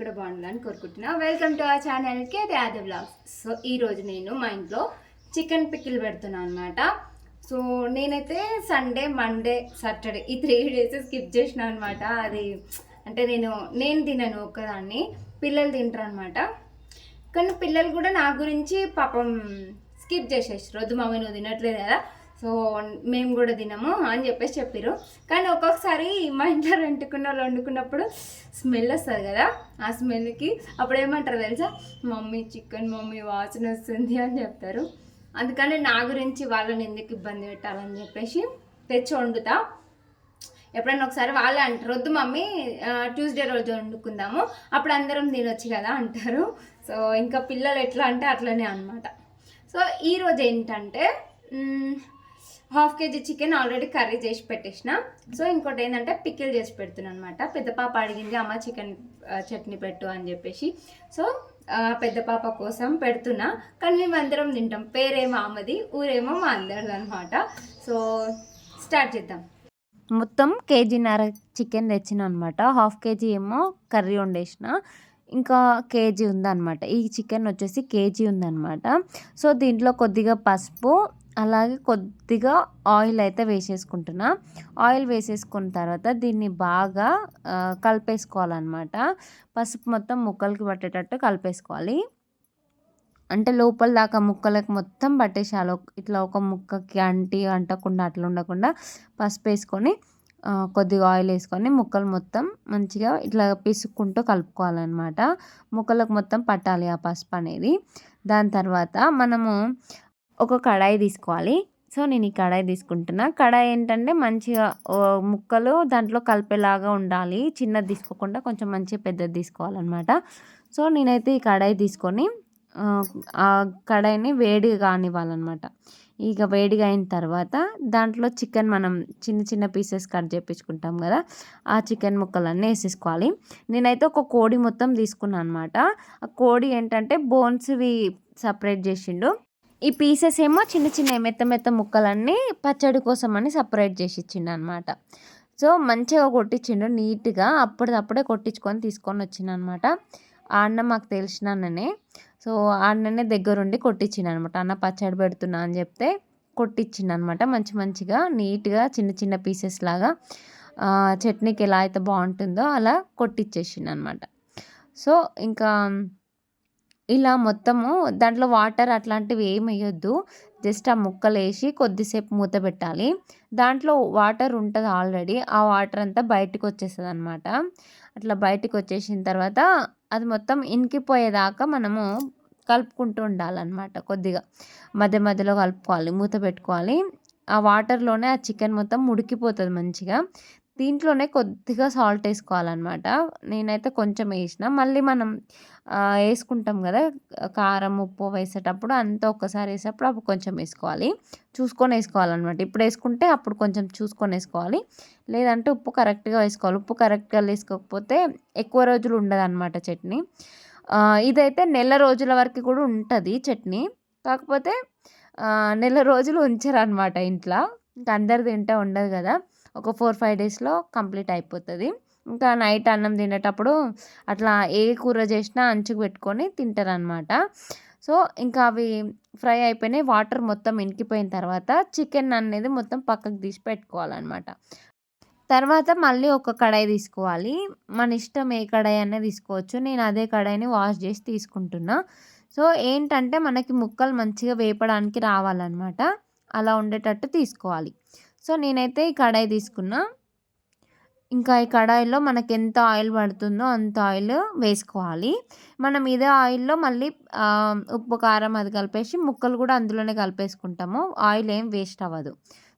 కూడా బాగుండాలని కోరుకుంటున్నా. వెల్కమ్ టు ఆ channel K Yadav blogs so ఈరోజు నేను మా ఇంట్లో చికెన్ పికిల్ పెడుతున్నాను అనమాట సో నేనైతే సండే మండే సాటర్డే ఈ త్రీ డేస్ స్కిప్ చేసిన అనమాట అది అంటే నేను నేను తినను ఒక్కదాన్ని. పిల్లలు తింటారు అనమాట కానీ పిల్లలు కూడా నా గురించి పాపం స్కిప్ చేసేసారు వద్దు మమ్మీ నువ్వు తినట్లేదు? కదా సో మేము కూడా తినము అని చెప్పేసి చెప్పారు కానీ ఒక్కొక్కసారి మా ఇంట్లో వండుకున్న వాళ్ళు వండుకున్నప్పుడు స్మెల్ వస్తుంది కదా ఆ స్మెల్కి అప్పుడు ఏమంటారు తెలుసా? మమ్మీ చికెన్ మమ్మీ వాసన వస్తుంది అని చెప్తారు. అందుకని నా గురించి వాళ్ళని ఎందుకు ఇబ్బంది పెట్టాలని చెప్పేసి తెచ్చి వండుతా. ఎప్పుడైనా ఒకసారి వాళ్ళే అంటారు వద్దు మమ్మీ ట్యూస్డే రోజు వండుకుందాము అప్పుడు అందరం తినొచ్చు కదా అంటారు. సో ఇంకా పిల్లలు ఎట్లా అంటే అట్లనే అనమాట సో ఈరోజు ఏంటంటే half KG chicken already curry చేసి పెట్టేసిన. సో ఇంకోటి ఏంటంటే పికిల్ చేసి పెడుతున్నాను అనమాట పెద్ద పాప అడిగింది అమ్మ చికెన్ చట్నీ పెట్టు అని చెప్పేసి. సో పెద్ద పాప కోసం పెడుతున్నా. కానీ మేము అందరం తింటాం. పేరేమో ఆమెది ఊరేమో మా అందరిది అనమాట సో స్టార్ట్ చేద్దాం. మొత్తం కేజీన్నర చికెన్ తెచ్చిన అనమాట హాఫ్ కేజీ ఏమో కర్రీ వండేసిన. ఇంకా కేజీ ఉందన్నమాట. ఈ చికెన్ వచ్చేసి కేజీ ఉందన్నమాట. సో దీంట్లో కొద్దిగా పసుపు అలాగే కొద్దిగా ఆయిల్ అయితే వేసేసుకుంటున్నా. ఆయిల్ వేసేసుకున్న తర్వాత దీన్ని బాగా కలిపేసుకోవాలన్నమాట. పసుపు మొత్తం ముక్కలకి పట్టేటట్టు కలిపేసుకోవాలి. అంటే లోపల దాకా ముక్కలకు మొత్తం పట్టేసాలి ఒక- ఇట్లా ఒక ముక్కకి అంటి అంటకుండా అట్లా ఉండకుండా పసుపు వేసుకొని కొద్దిగా ఆయిల్ వేసుకొని ముక్కలు మొత్తం మంచిగా ఇట్లా పిసుక్కుంటూ కలుపుకోవాలన్నమాట. ముక్కలకు మొత్తం పట్టాలి ఆ పసుపు అనేది. దాని తర్వాత మనము ఒక కడాయి తీసుకోవాలి. సో నేను ఈ కడాయి తీసుకుంటున్నా. కడాయి ఏంటంటే మంచిగా ముక్కలు దాంట్లో కలిపేలాగా ఉండాలి. చిన్నది తీసుకోకుండా కొంచెం మంచిగా పెద్దది తీసుకోవాలన్నమాట. సో నేనైతే ఈ కడాయి తీసుకొని ఆ, ఆ కడాయిని వేడి కానివ్వాలన్నమాట. ఇక వేడిగా అయిన తర్వాత దాంట్లో చికెన్ మనం చిన్న చిన్న పీసెస్ కట్ చేపించుకుంటాం కదా ఆ చికెన్ ముక్కలన్నీ వేసేసుకోవాలి. నేనైతే ఒక కోడి మొత్తం తీసుకున్నాను అనమాట ఆ కోడి ఏంటంటే బోన్స్వి సపరేట్ చేసిండు. ఈ పీసెస్ ఏమో చిన్న చిన్న మెత్త మెత్త ముక్కలన్నీ పచ్చడి కోసం అని సపరేట్ చేసి ఇచ్చిండు అనమాట సో మంచిగా కొట్టించిండు నీట్గా అప్పటిదప్పుడే కొట్టించుకొని తీసుకొని వచ్చిండు అనమాట ఆ అన్న మాకు తెలిసిన అన్ననే. సో ఆ అన్ననే దగ్గరుండి కొట్టించిండు అనమాట అన్న పచ్చడి పెడుతున్నా అని చెప్తే కొట్టించిండు అనమాట మంచి మంచిగా నీట్గా చిన్న చిన్న పీసెస్ లాగా చట్నీకి ఎలా అయితే బాగుంటుందో అలా కొట్టించేసిండు అనమాట సో ఇంకా ఇలా మొత్తము దాంట్లో వాటర్ అట్లాంటివి ఏమి వేయొద్దు. జస్ట్ ఆ ముక్కలు వేసి కొద్దిసేపు మూత పెట్టాలి. దాంట్లో వాటర్ ఉంటుంది ఆల్రెడీ. ఆ వాటర్ అంతా బయటకు వచ్చేస్తుంది అనమాట అట్లా బయటకు వచ్చేసిన తర్వాత అది మొత్తం ఇంకిపోయేదాకా మనము కలుపుకుంటూ ఉండాలన్నమాట కొద్దిగా. మధ్య మధ్యలో కలుపుకోవాలి మూత పెట్టుకోవాలి. ఆ వాటర్లోనే ఆ చికెన్ మొత్తం ఉడికిపోతుంది మంచిగా. దీంట్లోనే కొద్దిగా సాల్ట్ వేసుకోవాలన్నమాట. నేనైతే కొంచెం వేసిన. మళ్ళీ మనం వేసుకుంటాం కదా కారం ఉప్పు వేసేటప్పుడు అంతా ఒక్కసారి వేసేటప్పుడు అప్పుడు కొంచెం వేసుకోవాలి. చూసుకొని వేసుకోవాలన్నమాట. ఇప్పుడు వేసుకుంటే అప్పుడు కొంచెం చూసుకొని వేసుకోవాలి. లేదంటే ఉప్పు కరెక్ట్గా వేసుకోవాలి. ఉప్పు కరెక్ట్గా వేసుకోకపోతే ఎక్కువ రోజులు ఉండదు అనమాట చట్నీ ఇదైతే నెల రోజుల వరకు కూడా ఉంటుంది చట్నీ. కాకపోతే నెల రోజులు ఉంచారు అనమాట ఇంట్లో. ఇంకా అందరు తింటే ఉండదు కదా. ఒక ఫోర్ ఫైవ్ డేస్లో కంప్లీట్ అయిపోతుంది. ఇంకా నైట్ అన్నం తినేటప్పుడు అట్లా ఏ కూర చేసినా అంచుకు పెట్టుకొని తింటారనమాట సో ఇంకా అవి ఫ్రై అయిపోయినాయి. వాటర్ మొత్తం ఇంకిపోయిన తర్వాత చికెన్ అనేది మొత్తం పక్కకు తీసి పెట్టుకోవాలన్నమాట. తర్వాత మళ్ళీ ఒక కడాయి తీసుకోవాలి. మన ఇష్టం ఏ కడాయి అనేది తీసుకోవచ్చు. నేను అదే కడాయిని వాష్ చేసి తీసుకుంటున్నా. సో ఏంటంటే మనకి ముక్కలు మంచిగా వేపడానికి రావాలన్నమాట. అలా ఉండేటట్టు తీసుకోవాలి. సో నేనైతే ఈ కడాయి తీసుకున్నా. ఇంకా ఈ కడాయిలో మనకి ఎంత ఆయిల్ పడుతుందో అంత ఆయిల్ వేసుకోవాలి. మనం ఇదే ఆయిల్లో మళ్ళీ ఉప్పు కారం అది కలిపేసి ముక్కలు కూడా అందులోనే కలిపేసుకుంటాము. ఆయిల్ ఏం వేస్ట్ అవ్వదు.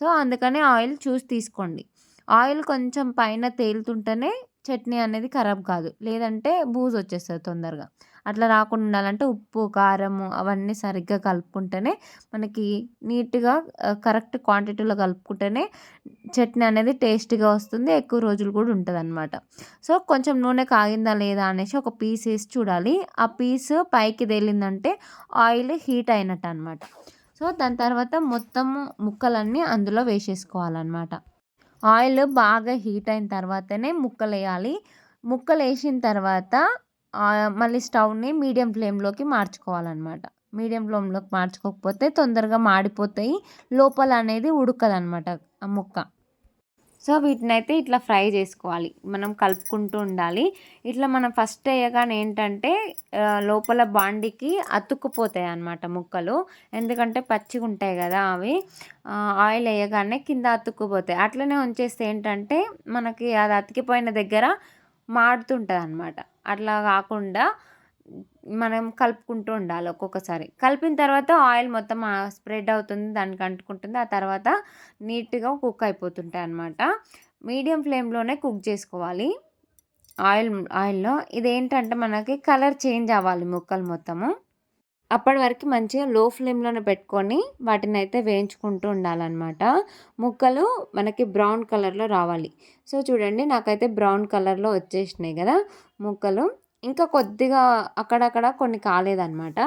సో అందుకనే ఆయిల్ చూసి తీసుకోండి. ఆయిల్ కొంచెం పైన తేలుతుంటేనే చట్నీ అనేది ఖరాబ్ కాదు. లేదంటే బూజ్ వచ్చేస్తుంది తొందరగా. అట్లా రాకుండా ఉండాలంటే ఉప్పు కారము అవన్నీ సరిగ్గా కలుపుకుంటేనే మనకి నీట్గా కరెక్ట్ క్వాంటిటీలో కలుపుకుంటేనే చట్నీ అనేది టేస్టీగా వస్తుంది ఎక్కువ రోజులు కూడా ఉంటుంది అనమాట సో కొంచెం నూనె కాగిందా లేదా అనేసి ఒక పీస్ వేసి చూడాలి. ఆ పీస్ పైకి తేలిందంటే ఆయిల్ హీట్ అయినట్టు అనమాట సో దాని తర్వాత మొత్తం ముక్కలన్నీ అందులో వేసేసుకోవాలన్నమాట. ఆయిల్ బాగా హీట్ అయిన తర్వాతనే ముక్కలు వేయాలి ముక్కలు వేసిన తర్వాత మళ్ళీ స్టవ్ని మీడియం ఫ్లేమ్లోకి మార్చుకోవాలన్నమాట. మీడియం ఫ్లేమ్లోకి మార్చుకోకపోతే తొందరగా మాడిపోతాయి. లోపల అనేది ఉడకదనమాట ఆ ముక్క. సో వీటిని అయితే ఇట్లా ఫ్రై చేసుకోవాలి. మనం కలుపుకుంటూ ఉండాలి. ఇట్లా మనం ఫస్ట్ వేయగానే ఏంటంటే లోపల బాండికి అతుక్కుపోతాయి అన్నమాట ముక్కలు. ఎందుకంటే పచ్చిగా ఉంటాయి కదా అవి. ఆయిల్ వేయగానే కింద అతుక్కుపోతాయి. అట్లనే ఉంచేస్తే ఏంటంటే మనకి అది అతికిపోయిన దగ్గర మాడుతుంటుంది అనమాట అట్లా కాకుండా మనం కలుపుకుంటూ ఉండాలి ఒక్కొక్కసారి. కలిపిన తర్వాత ఆయిల్ మొత్తం స్ప్రెడ్ అవుతుంది దానికి అంటుకుంటుంది. ఆ తర్వాత నీట్గా కుక్ అయిపోతుంటాయి అనమాట మీడియం ఫ్లేమ్లోనే కుక్ చేసుకోవాలి. ఆయిల్ ఆయిల్లో ఇదేంటంటే మనకి కలర్ చేంజ్ అవ్వాలి ముక్కలు మొత్తము. అప్పటి వరకు మంచిగా లో ఫ్లేమ్లోనే పెట్టుకొని వాటిని అయితే వేయించుకుంటూ ఉండాలన్నమాట. ముక్కలు మనకి బ్రౌన్ కలర్లో రావాలి. సో చూడండి నాకైతే బ్రౌన్ కలర్లో వచ్చేసినాయి కదా ముక్కలు. ఇంకా కొద్దిగా అక్కడక్కడ కొన్ని కాలేదన్నమాట.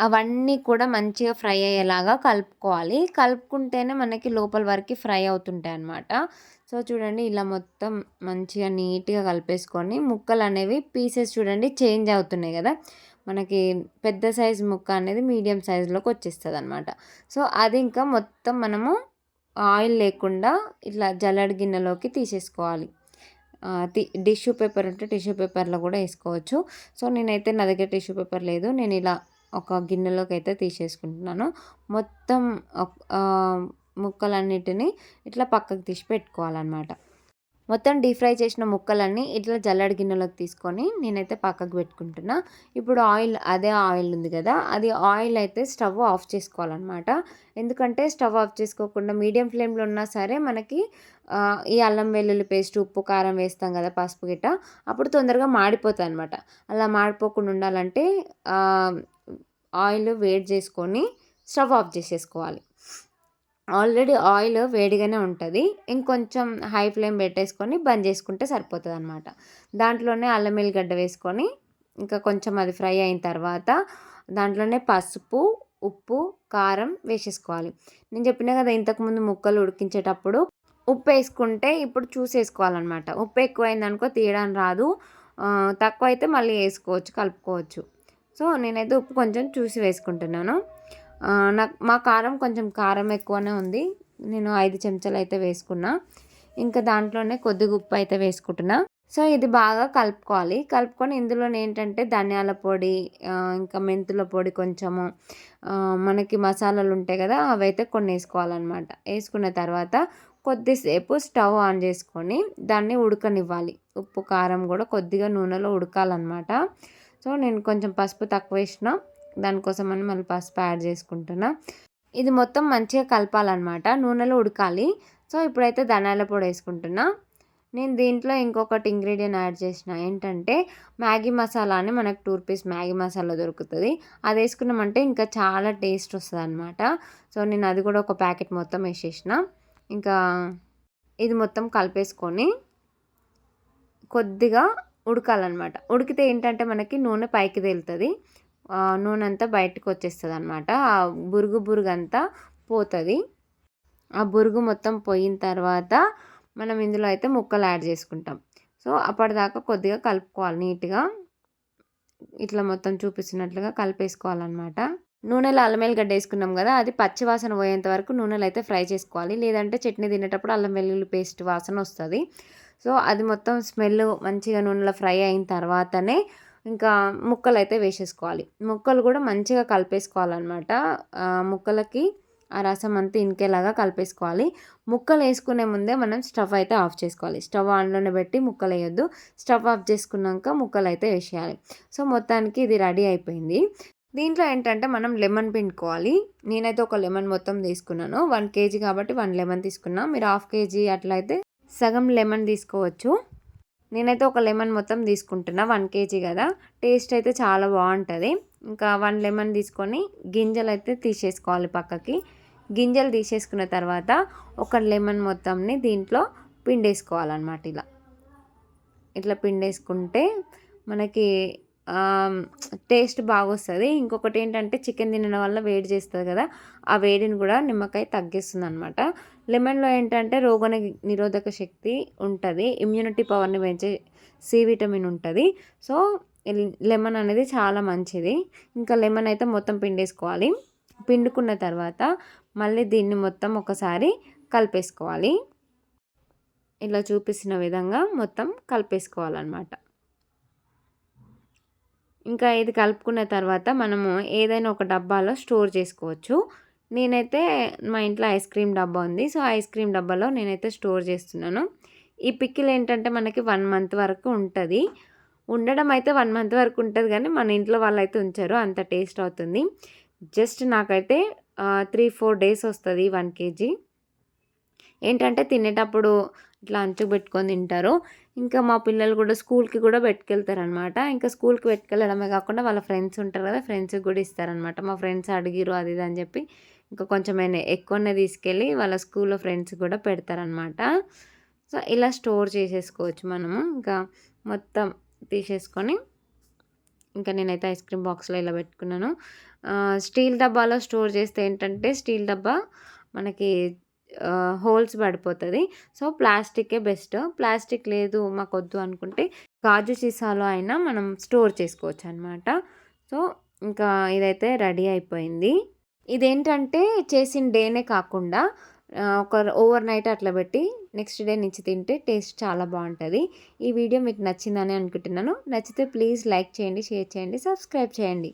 అవన్నీ కూడా మంచిగా ఫ్రై అయ్యేలాగా కలుపుకోవాలి. కలుపుకుంటేనే మనకి లోపల వరకు ఫ్రై అవుతుంటాయి అన్నమాట. సో చూడండి ఇలా మొత్తం మంచిగా నీట్గా కలిపేసుకొని ముక్కలు అనేవి పీసెస్ చూడండి చేంజ్ అవుతున్నాయి కదా. మనకి పెద్ద సైజ్ ముక్క అనేది మీడియం సైజులోకి వచ్చేస్తుంది అనమాట సో అది ఇంకా మొత్తం మనము ఆయిల్ లేకుండా ఇట్లా జల్లడి గిన్నెలోకి తీసేసుకోవాలి. టిష్యూ పేపర్ ఉంటే టిష్యూ పేపర్లో కూడా వేసుకోవచ్చు. సో నేనైతే నా దగ్గర టిష్యూ పేపర్ లేదు. నేను ఇలా ఒక గిన్నెలోకి అయితే తీసేసుకుంటున్నాను. మొత్తం ముక్కలన్నిటిని ఇట్లా పక్కకు తీసి పెట్టుకోవాలన్నమాట. మొత్తం డీప్ ఫ్రై చేసిన ముక్కలన్నీ ఇట్లా జల్లడి గిన్నెలోకి తీసుకొని నేనైతే పక్కకు పెట్టుకుంటున్నా. ఇప్పుడు ఆయిల్ అదే ఆయిల్ ఉంది కదా అది ఆయిల్ అయితే స్టవ్ ఆఫ్ చేసుకోవాలన్నమాట. ఎందుకంటే స్టవ్ ఆఫ్ చేసుకోకుండా మీడియం ఫ్లేమ్లో ఉన్నా సరే మనకి ఈ అల్లం వెల్లుల్లి పేస్ట్ ఉప్పు కారం వేస్తాం కదా పసుపు గిట్ట అప్పుడు తొందరగా మాడిపోతుంది అనమాట అలా మాడిపోకుండా ఉండాలంటే ఆయిల్ వేడి చేసుకొని స్టవ్ ఆఫ్ చేసేసుకోవాలి. ఆల్రెడీ ఆయిల్ వేడిగానే ఉంటుంది. ఇంకొంచెం హై ఫ్లేమ్ పెట్టేసుకొని బంద్ చేసుకుంటే సరిపోతుంది అనమాట దాంట్లోనే అల్లం వెల్లిగడ్డ వేసుకొని ఇంకా కొంచెం అది ఫ్రై అయిన తర్వాత దాంట్లోనే పసుపు ఉప్పు కారం వేసేసుకోవాలి. నేను చెప్పిన కదా ఇంతకుముందు ముక్కలు ఉడికించేటప్పుడు ఉప్పు వేసుకుంటే ఇప్పుడు చూసేసుకోవాలన్నమాట ఉప్పు ఎక్కువైందనుకో తీయడం రాదు. తక్కువ అయితే మళ్ళీ వేసుకోవచ్చు కలుపుకోవచ్చు. సో నేనైతే ఉప్పు కొంచెం చూసి వేసుకుంటున్నాను. నాకు మా కారం కొంచెం కారం ఎక్కువనే ఉంది. నేను ఐదు చెంచాలు అయితే వేసుకున్నా. ఇంకా దాంట్లోనే కొద్దిగా ఉప్పు అయితే వేసుకుంటున్నా. సో ఇది బాగా కలుపుకోవాలి. కలుపుకొని ఇందులో ఏంటంటే ధనియాల పొడి ఇంకా మెంతుల పొడి కొంచెము మనకి మసాలాలు ఉంటాయి కదా అవి అయితే కొన్ని వేసుకోవాలన్నమాట. వేసుకున్న తర్వాత కొద్దిసేపు స్టవ్ ఆన్ చేసుకొని దాన్ని ఉడకనివ్వాలి. ఉప్పు కారం కూడా కొద్దిగా నూనెలో ఉడకాలన్నమాట. సో నేను కొంచెం పసుపు తక్కువ వేసిన దానికోసం అని మళ్ళీ పసుపు యాడ్ చేసుకుంటున్నా. ఇది మొత్తం మంచిగా కలపాలన్నమాట. నూనెలో ఉడకాలి. సో ఇప్పుడైతే ధనాల పొడి వేసుకుంటున్నా. నేను దీంట్లో ఇంకొకటి ఇంగ్రీడియంట్ యాడ్ చేసిన ఏంటంటే మ్యాగీ మసాలా అని మనకు టూ పీస్ మ్యాగీ మసాలా దొరుకుతుంది. అది వేసుకున్నామంటే ఇంకా చాలా టేస్ట్ వస్తుంది అనమాట సో నేను అది కూడా ఒక ప్యాకెట్ మొత్తం వేసేసిన. ఇంకా ఇది మొత్తం కలిపేసుకొని కొద్దిగా ఉడకాలన్నమాట. ఉడికితే ఏంటంటే మనకి నూనె పైకి తేలుతుంది. నూనె అంతా బయటకు వచ్చేస్తుంది అనమాట ఆ బురుగు బురుగు అంతా పోతుంది. ఆ బురుగు మొత్తం పోయిన తర్వాత మనం ఇందులో అయితే ముక్కలు యాడ్ చేసుకుంటాం. సో అప్పటిదాకా కొద్దిగా కలుపుకోవాలి నీట్గా. ఇట్లా మొత్తం చూపిస్తున్నట్లుగా కలిపేసుకోవాలన్నమాట. నూనెలో అల్లం వెల్లిగడ్డ వేసుకున్నాం కదా అది పచ్చి వాసన పోయేంత వరకు నూనెలో అయితే ఫ్రై చేసుకోవాలి. లేదంటే చట్నీ తినేటప్పుడు అల్లం వెల్లుల్లి పేస్ట్ వాసన వస్తుంది. సో అది మొత్తం స్మెల్ మంచిగా నూనెలో ఫ్రై అయిన తర్వాతనే ఇంకా ముక్కలు అయితే వేసేసుకోవాలి. ముక్కలు కూడా మంచిగా కలిపేసుకోవాలన్నమాట. ముక్కలకి ఆ రసం అంతా ఇంకేలాగా కలిపేసుకోవాలి. ముక్కలు వేసుకునే ముందే మనం స్టవ్ అయితే ఆఫ్ చేసుకోవాలి. స్టవ్ ఆన్లోనే పెట్టి ముక్కలు వేయొద్దు. స్టవ్ ఆఫ్ చేసుకున్నాక ముక్కలు అయితే వేసేయాలి. సో మొత్తానికి ఇది రెడీ అయిపోయింది. దీంట్లో ఏంటంటే మనం లెమన్ పిండుకోవాలి. నేనైతే ఒక లెమన్ మొత్తం తీసుకున్నాను. వన్ కేజీ కాబట్టి వన్ లెమన్ తీసుకున్నా. మీరు హాఫ్ కేజీ అట్లయితే సగం లెమన్ తీసుకోవచ్చు. నేనైతే ఒక లెమన్ మొత్తం తీసుకుంటున్నా వన్ కేజీ కదా. టేస్ట్ అయితే చాలా బాగుంటుంది. ఇంకా వన్ లెమన్ తీసుకొని గింజలు అయితే తీసేసుకోవాలి పక్కకి. గింజలు తీసేసుకున్న తర్వాత ఒక లెమన్ మొత్తంని దీంట్లో పిండేసుకోవాలన్నమాట ఇలా. ఇట్లా పిండేసుకుంటే మనకి టేస్ట్ బాగా వస్తుంది ఇంకొకటి ఏంటంటే చికెన్ తినడం వల్ల వేడి చేస్తుంది కదా. ఆ వేడిని కూడా నిమ్మకాయ తగ్గిస్తుంది అనమాట లెమన్లో ఏంటంటే రోగ నిరోధక శక్తి ఉంటుంది ఇమ్యూనిటీ పవర్ని పెంచే సి విటమిన్ ఉంటుంది. సో లెమన్ అనేది చాలా మంచిది. ఇంకా లెమన్ అయితే మొత్తం పిండేసుకోవాలి. పిండుకున్న తర్వాత మళ్ళీ దీన్ని మొత్తం ఒకసారి కలిపేసుకోవాలి. ఇలా చూపిస్తున్న విధంగా మొత్తం కలిపేసుకోవాలన్నమాట. ఇంకా ఇది కలుపుకున్న తర్వాత మనము ఏదైనా ఒక డబ్బాలో స్టోర్ చేసుకోవచ్చు. నేనైతే మా ఇంట్లో ఐస్ క్రీమ్ డబ్బా ఉంది. సో ఐస్ క్రీమ్ డబ్బాలో నేనైతే స్టోర్ చేస్తున్నాను. ఈ పిక్కిల్ ఏంటంటే మనకి వన్ మంత్ వరకు ఉంటుంది. ఉండడం అయితే వన్ మంత్ వరకు ఉంటుంది కానీ మన ఇంట్లో వాళ్ళు అయితే ఉంచారు. అంత టేస్ట్ అవుతుంది. జస్ట్ నాకైతే త్రీ ఫోర్ డేస్ వస్తుంది వన్ కేజీ. ఏంటంటే తినేటప్పుడు ఇట్లా అంచుకు పెట్టుకొని తింటారు. ఇంకా మా పిల్లలు కూడా స్కూల్కి కూడా పెట్టుకెళ్తారు అనమాట ఇంకా స్కూల్కి పెట్టుకెళ్ళడమే కాకుండా వాళ్ళ ఫ్రెండ్స్ ఉంటారు కదా ఫ్రెండ్స్కి కూడా ఇస్తారనమాట మా ఫ్రెండ్స్ అడిగిరు అది ఇది అని చెప్పి. ఇంకా కొంచెం ఎక్కువనే తీసుకెళ్ళి వాళ్ళ స్కూల్లో ఫ్రెండ్స్ కూడా పెడతారనమాట సో ఇలా స్టోర్ చేసేసుకోవచ్చు మనము. ఇంకా మొత్తం తీసేసుకొని ఇంకా నేనైతే ఐస్ క్రీమ్ బాక్స్లో ఇలా పెట్టుకున్నాను. స్టీల్ డబ్బాలో స్టోర్ చేస్తే ఏంటంటే స్టీల్ డబ్బా మనకి హోల్స్ పడిపోతుంది. So ప్లాస్టికే best. ప్లాస్టిక్ లేదు మాకు వద్దు అనుకుంటే గాజు సీసాలో అయినా మనం స్టోర్ చేసుకోవచ్చు అనమాట సో ఇంకా ఇదైతే రెడీ అయిపోయింది. ఇదేంటంటే చేసిన డేనే కాకుండా ఒక ఓవర్ నైట్ అట్లా పెట్టి నెక్స్ట్ డే నుంచి తింటే టేస్ట్ చాలా బాగుంటుంది. ఈ వీడియో మీకు నచ్చిందని అనుకుంటున్నాను. నచ్చితే ప్లీజ్ లైక్ చేయండి షేర్ చేయండి సబ్స్క్రైబ్ చేయండి.